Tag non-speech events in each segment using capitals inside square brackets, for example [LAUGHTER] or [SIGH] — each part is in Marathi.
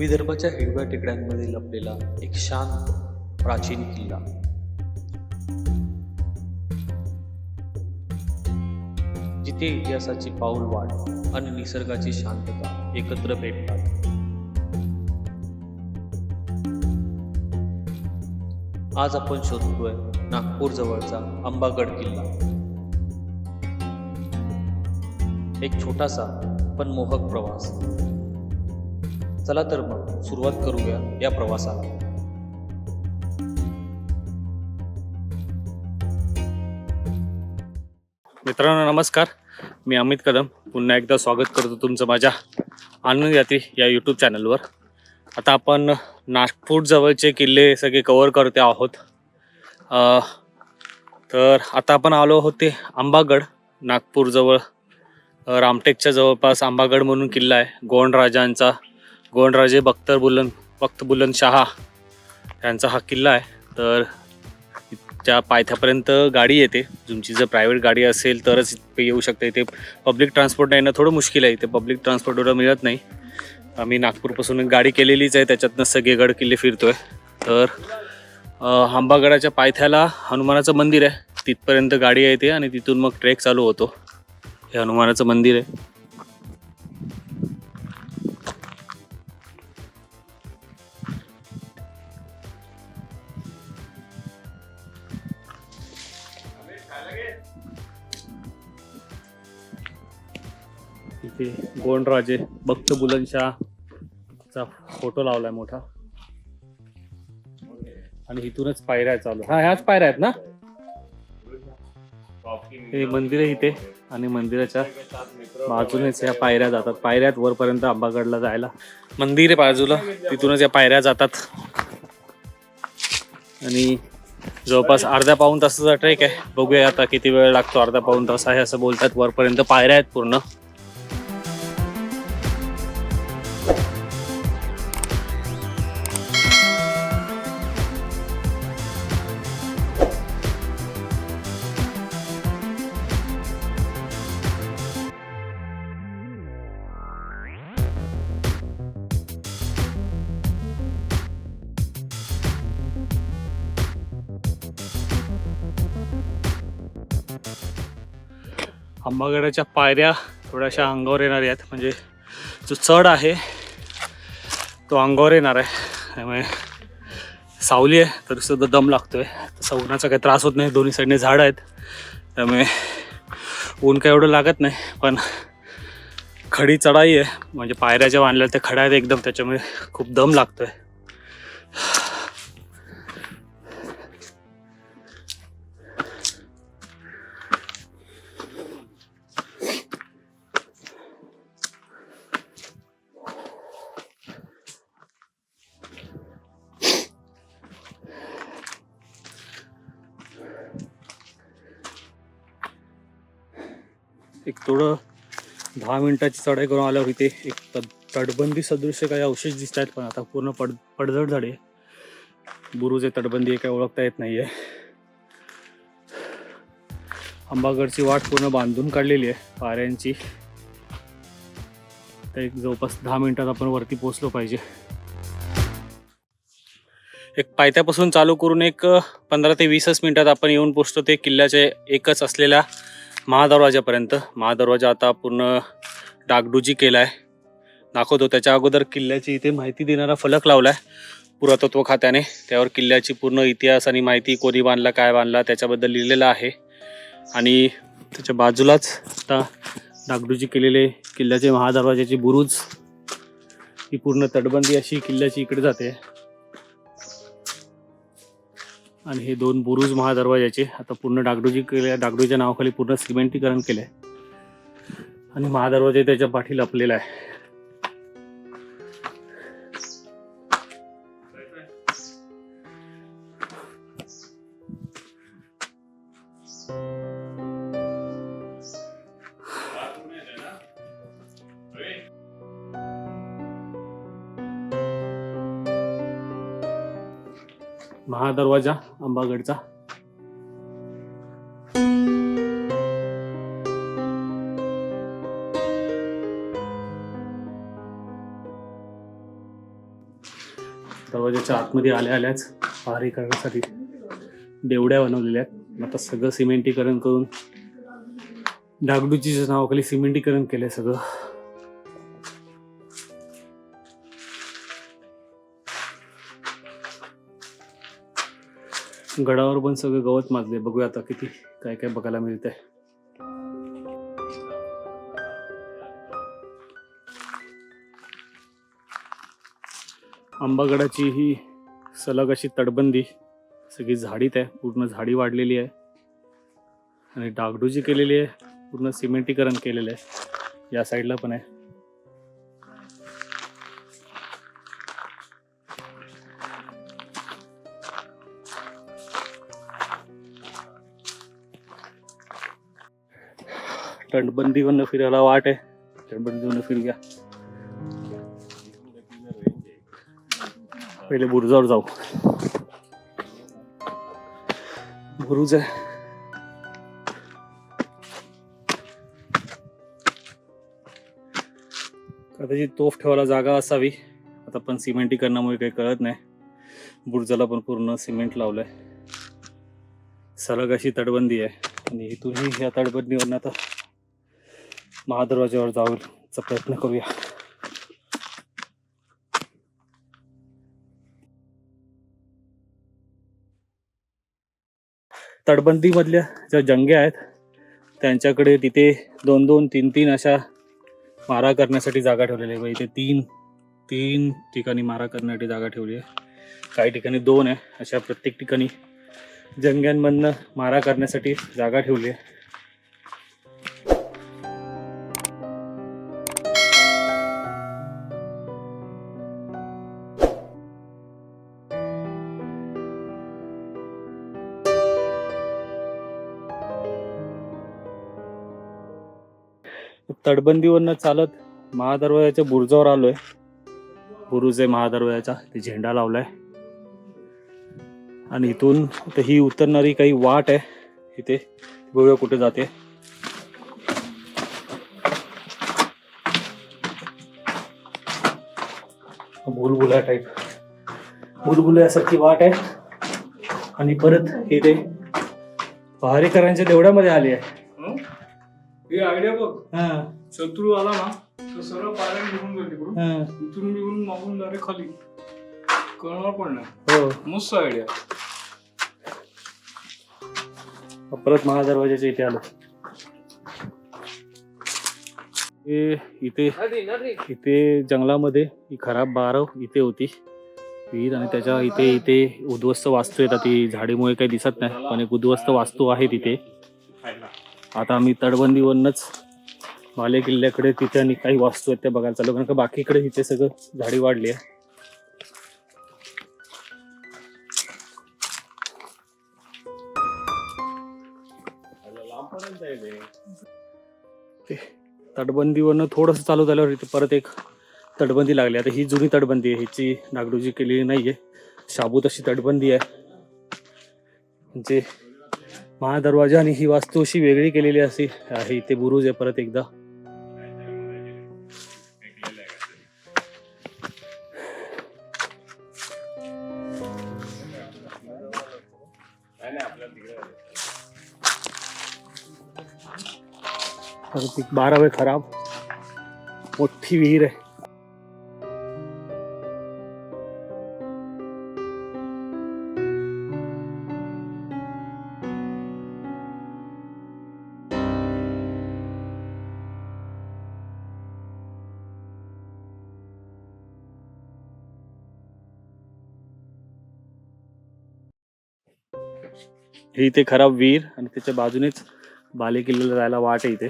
विदर्भाच्या हिरव्या टेकड्यांमध्ये लपलेला एक शांत प्राचीन किल्ला. जिथे इतिहासाची पाऊल वाढ आणि निसर्गाची शांतता एकत्र भेटतात. आज आपण शोधतोय नागपूर जवळचा अंबागड किल्ला. एक छोटासा पण मोहक प्रवास. चला तर मग सुरुवात करूया या प्रवासाला. मित्रांनो नमस्कार. मी अमित कदम. पुन्हा एकदा स्वागत करतो तुमचं माझ्या आनंद यात्री या यूट्यूब चॅनलवर आता आपण नागपूर जवळचे किल्ले सगळे कवर करते आहोत. तर आता आपण आलो आहोत आंबागड नागपूरजवळ रामटेकच्या जवळपास आंबागड म्हणून किल्ला आहे. गोंड राजांचा गोंडराजे बख्तर बुलन बख्त बुलंद शहा यांचा हा किल्ला आहे. तर त्या पायथ्यापर्यंत गाडी येते. तुमची जर प्रायव्हेट गाडी असेल तरच इथे येऊ शकते. इथे पब्लिक ट्रान्सपोर्ट येणं थोडं मुश्किल आहे. इथे पब्लिक ट्रान्सपोर्ट एवढं मिळत नाही. आम्ही नागपूरपासून एक गाडी केलेलीच आहे. त्याच्यातनं सगळेगड किल्ले किल्ले फिरतोय. तर आंबागडाच्या पायथ्याला हनुमानाचं मंदिर आहे. तिथपर्यंत गाडी येते आणि तिथून मग ट्रेक चालू होतो. हे हनुमानाचं मंदिर आहे. वरती गोंडराजे भक्त बुलनशाहचा फोटो लावलाय मोठा. आणि इथूनच पायऱ्या आहेत चालू. हा ह्याच पायऱ्या आहेत ना? हे मंदिर आहे इथे आणि मंदिराच्या बाजूनेच या पायऱ्या जातात. पायऱ्यात वरपर्यंत आंबागडला जायला. मंदिर आहे बाजूला. तिथूनच या पायऱ्या जातात. आणि जवळपास अर्ध्या पाऊन तासाचा ट्रेक आहे. बघूया आता किती वेळ लागतो. अर्धा पाऊन तास आहे असं बोलतात. वरपर्यंत पायऱ्या आहेत पूर्ण. आंबागडाच्या पायऱ्या थोड्याशा अंगावर येणार आहेत. म्हणजे जो चढ आहे तो अंगावर येणार आहे. त्यामुळे सावली आहे तरी सुद्धा दम लागतोय. तसा उन्हाचा काही त्रास होत नाही. दोन्ही साईडने झाडं आहेत. त्यामुळे ऊन काय एवढं लागत नाही. पण खडी चढाई आहे. म्हणजे पायऱ्या ज्या बांधल्या त्या खड्या आहेत एकदम. त्याच्यामुळे खूप दम लागतोय. थोडं दहा मिनिटाची चढाई करून आल्यावर इथे एक तड तटबंदी सदृश्य काही अवशेष दिसत आहेत पण आता पूर्ण पड पडझड झाडे बुरुज आहे तटबंदी काही काय ओळखता येत नाहीये. अंबागडची वाट पूर्ण बांधून काढलेली आहे पाऱ्यांची. तर एक जवळपास दहा मिनिटात आपण वरती पोचलो पाहिजे. एक पायथ्यापासून चालू करून एक पंधरा ते वीसच मिनिटात आपण येऊन पोचतो ते किल्ल्याचे एकच असलेल्या महादरवाजापर्यंत. महादरवाजा आता पूर्ण डागडुजी केला आहे दाखवतो त्याच्या अगोदर किल्ल्याची इथे माहिती देणारा फलक लावला आहे पुरातत्व खात्याने. त्यावर किल्ल्याची पूर्ण इतिहास आणि माहिती कोणी बांधला काय बांधला त्याच्याबद्दल लिहिलेलं आहे. आणि त्याच्या बाजूलाच आता डागडुजी केलेले किल्ल्याचे महादरवाजाची बुरुज. ही पूर्ण तटबंदी अशी किल्ल्याची इकडे जाते. आणि हे दोन बुरुज महादरवाजाचे आता पूर्ण डागडोजी केल्या डागडोजीच्या नावाखाली पूर्ण सिमेंटीकरण केलं आहे आणि महादरवाजा त्याच्या पाठी लपलेला आहे. महादरवाजा अंबागडचा दरवाजाच्या आतमध्ये आल्या आल्याच पहारी करण्यासाठी देवड्या बनवलेल्या आहेत. आता सगळं सिमेंटीकरण करून डागडुजीच्या नावाखाली सिमेंटीकरण केलंय सगळं. गडावर पण सगळं गवत माजले. बघूया आता किती काय काय बघायला मिळतंय. आंबागडाची ही सलग अशी तटबंदी सगळी झाडीत आहे पूर्ण झाडी वाढलेली आहे. आणि डागडुजी केलेली आहे पूर्ण सिमेंटीकरण केलेलं आहे. या साईडला पण आहे. तटबंदीवरनं फिरायला वाट आहे. थंडबंदीवरनं फिर घ्या. पहिले बुरुजावर जाऊ. बुरुज आहे. कदाचित तोफ ठेवायला जागा असावी. आता पण सिमेंटीकरणामुळे काही कळत नाही. बुरुजाला पण पूर्ण सिमेंट लावलंय. सलग अशी तटबंदी आहे. आणि इथूनही या तटबंदीवरनं आता महादरवाज्यावर जाऊचा प्रयत्न करूया. तटबंदीमधल्या ज्या जंग्या आहेत त्यांच्याकडे तिथे दोन दोन तीन तीन अशा मारा करण्यासाठी जागा ठेवलेली आहे. इथे तीन तीन ठिकाणी मारा करण्यासाठी जागा ठेवली आहे. काही ठिकाणी दोन आहे. अशा प्रत्येक ठिकाणी जंग्यांमधनं मारा करण्यासाठी जागा ठेवली आहे. तटबंदीवरनं चालत महादरवाजाच्या बुरुजावर आलोय. बुरुज आहे महादरवाजाचा ते झेंडा लावलाय. आणि इथून ही उतरणारी काही वाट आहे. इथे बघूया कुठे जाते. बुलबुला टाईप बुलबुल्यासारखी वाट आहे. आणि परत इथे पहारेकरांच्या देवड्यामध्ये आली आहे. हे आयडिया बघ. हा. शत्रू आला ना तर सरळ पायऱ्या निघून गेली तिकडून. हा. इथून निघून मागून डायरेक्ट खाली. कळणार पण नाही. हो. मस्त आयडिया. परत महादरवाजाच्या इथे आलो. हे इथे इथे जंगलामध्ये ही खराब बारव इथे होती. विहीर आणि त्याच्या इथे इथे उद्ध्वस्त वास्तू येतात. ती झाडीमुळे काही दिसत नाही पण एक उद्ध्वस्त वास्तू आहे तिथे. आता आम्ही तटबंदीवरूनच माले किल्ल्याकडे तिथे आणि काही वास्तू आहेत त्या बघायला चालू कारण का बाकीकडे इथे सगळं झाडी वाढली आहे. ते तटबंदीवरनं थोडंसं चालू झाल्यावर इथे परत एक तटबंदी लागली. आता ही जुनी तटबंदी आहे. ह्याची डागडुजी केलेली नाहीये. शाबूत अशी तटबंदी आहे. जे महादरवाजा आणि ही वास्तू अशी वेगळी केलेली अशी आहे. इथे बुरुज आहे परत एकदा. बारावे खराब. मोठी विहीर आहे. ही इथे खराब विहीर आणि त्याच्या बाजूनेच बाले किल्ल्याला जायला वाट आहे इथे.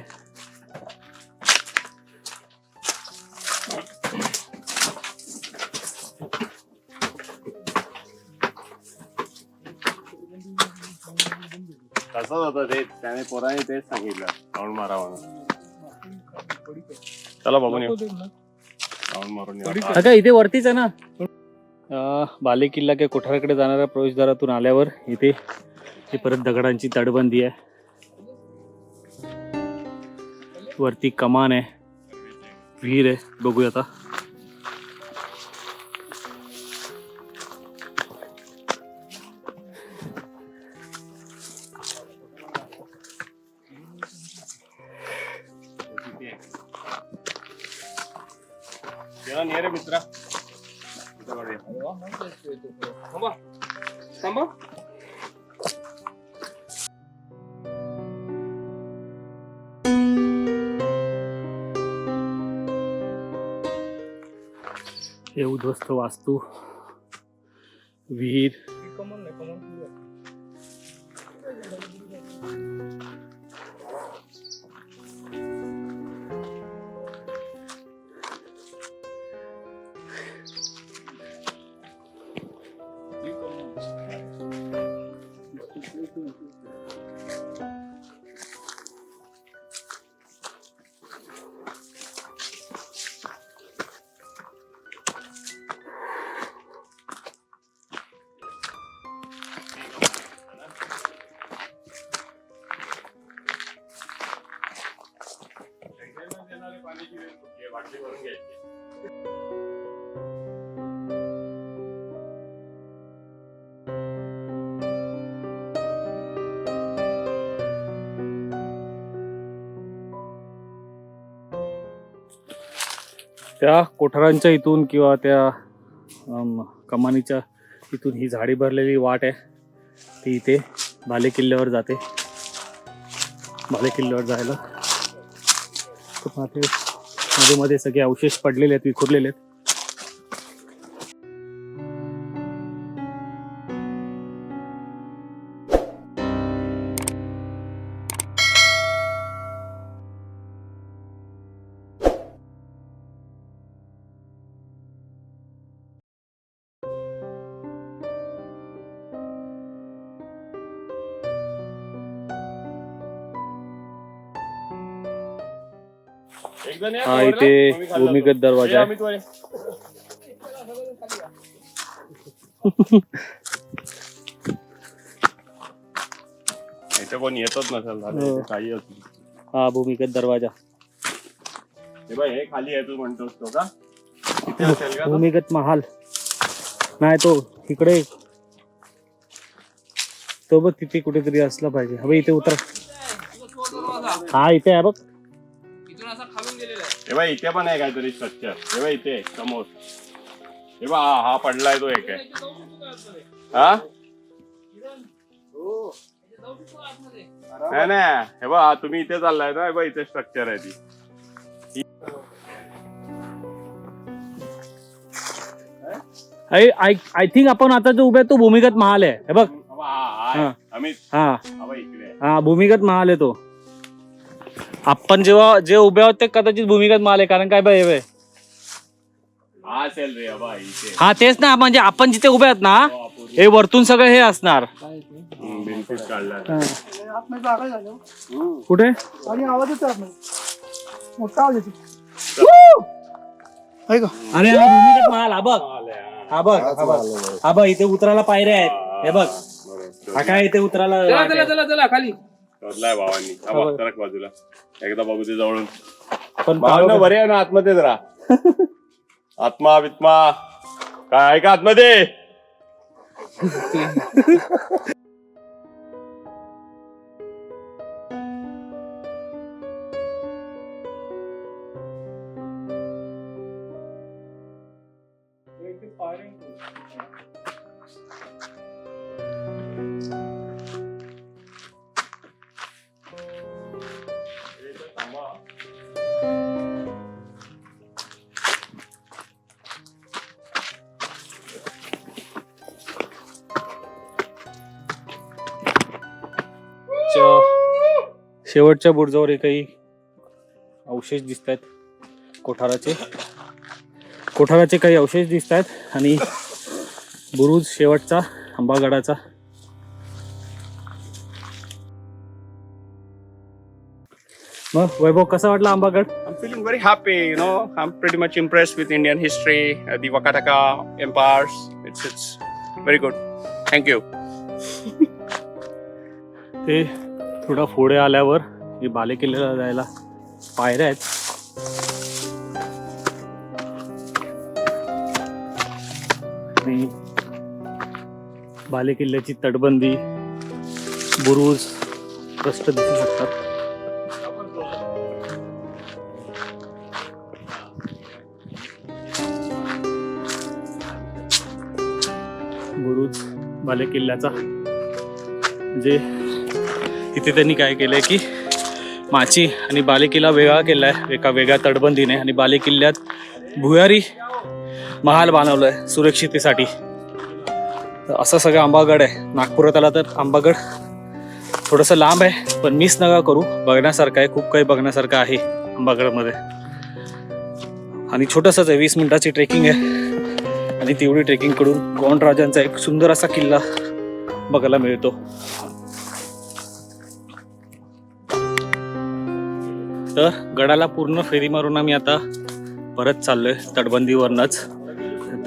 तसंच होतं ते? त्याने पोराने तेच सांगितलं राऊंड मारा म्हणून. चला येऊ राऊंड मारून येऊ आता. अगं इथे वरतीच आहे ना. बाले किल्ला किंवा कोठाराकडे जाणाऱ्या प्रवेशद्वारातून आल्यावर इथे ही परत दगडांची तटबंदी आहे. वरती कमान आहे. विहीर आहे. बघूया आता. तुझ्याकडे ये. थांबा थांबा हे उद्ध्वस्त Christ. त्या कोठारांच्या इथून किंवा त्या कमानीच्या इथून ही झाडी भरलेली वाट आहे. ती इथे भाले किल्ल्यावर जाते. भाले किल्ल्यावर जायला मध्ये मध्ये सगळे अवशेष पडलेले आहेत विखुरलेले आहेत. हा. इथे भूमिगत. दरवाजा आहे. इथे कोण येतच नसेल झालं हो. इथे काही असू हा भूमिगत दरवाजा हे हे खाली आहे तू म्हणतोस तो का इथे असेल का तो? भूमिगत महाल नाही तो इकडे तो बघ तिथे कुठेतरी असला पाहिजे हवे इथे उतर हा इथे आहे बघ हे बाय इथे पण आहे काहीतरी स्ट्रक्चर हे बाय इथे समोर हे बा हा हा पडलाय तो एक आहे? हा? नाही नाही हे बा तुम्ही इथे चाललाय ना हे बा इथे स्ट्रक्चर आहे ती आय आय थिंक आपण आता जो उभे आहे तो भूमिगत महाल आहे हे बघ हा, हा. हा. अमित हा हा बा इकडे आहे. हा भूमिगत महाल आहे तो आपण जेव्हा जे उभे आहोत ते कदाचित भूमिगत महाल आहे कारण काय बाय हा असेल रे हा हा तेच ना म्हणजे आपण जिथे उभे आहोत ना हो. हे वरतून सगळं हे असणार. कुठे? अरे हा भूमिगत महाल हा बघ. आले, हा. बघ हा बघ. हा बघ इथे उतरायला पायऱ्या आहेत. हे बघ. हा काय इथे उतरायला चला चला. चला चला खाली. शोधलाय भावांनी. हा बघ बघ. सरक बाजूला. एकदा बघू ते जवळून. पण भावना बरे आहे ना आतमध्ये जरा? आत्मा वित्मा काय आहे का आतमध्ये? [LAUGHS] शेवटच्या बुरजावर काही अवशेष दिसत आहेत कोठाराचे. कोठाराचे काही अवशेष दिसत आहेत आणि बुरुज शेवटचा आंबागडाचा. मग वैभव कसा वाटला Ambagad? I feeling very happy you know I am pretty much impress with Indian history the Vakataka empires it's it's very good thank you ते थोडा पुढे आल्यावर मी बाले किल्ल्याला जायला पायऱ्या आहेत. आणि बाले किल्ल्याची तटबंदी बुरुज कष्ट दिसू शकतात. बुरुज बाले किल्ल्याचा जे इथे त्यांनी काय केलंय की माची आणि बालेकिल्ला वेगळा केला आहे एका वेगळ्या तटबंदीने आणि बालेकिल्ल्यात भुयारी महाल बांधवलाय सुरक्षितेसाठी. तर असं सगळं आंबागड आहे. नागपुरात आला तर आंबागड थोडंसं लांब आहे पण मिस नका करू. बघण्यासारखं आहे खूप काही बघण्यासारखं आहे आंबागडमध्ये. आणि छोटंसंच आहे वीस मिनिटाची ट्रेकिंग आहे. आणि तेवढी ट्रेकिंगकडून गोंडराजांचा एक सुंदर असा किल्ला बघायला मिळतो. तर गडाला पूर्ण फेरी मारून आम्ही आता परत चाललोय तटबंदीवरनच.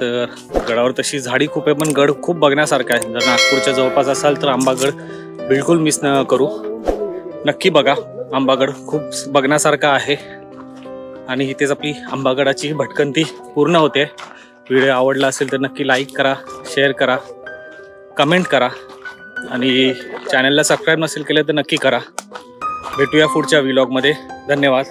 तर गडावर तशी झाडी खूप आहे पण गड खूप बघण्यासारखा आहे. जर नागपूरच्या जवळपास असाल तर आंबागड बिलकुल मिस न करू. नक्की बघा आंबागड खूप बघण्यासारखा आहे. आणि इथेच आपली आंबागडाची भटकंती पूर्ण होते. व्हिडिओ आवडला असेल तर नक्की लाईक करा शेअर करा कमेंट करा. आणि चॅनलला सबस्क्राईब नसेल केलं तर नक्की करा. भेटूया पुढच्या व्लॉगमध्ये धन्यवाद.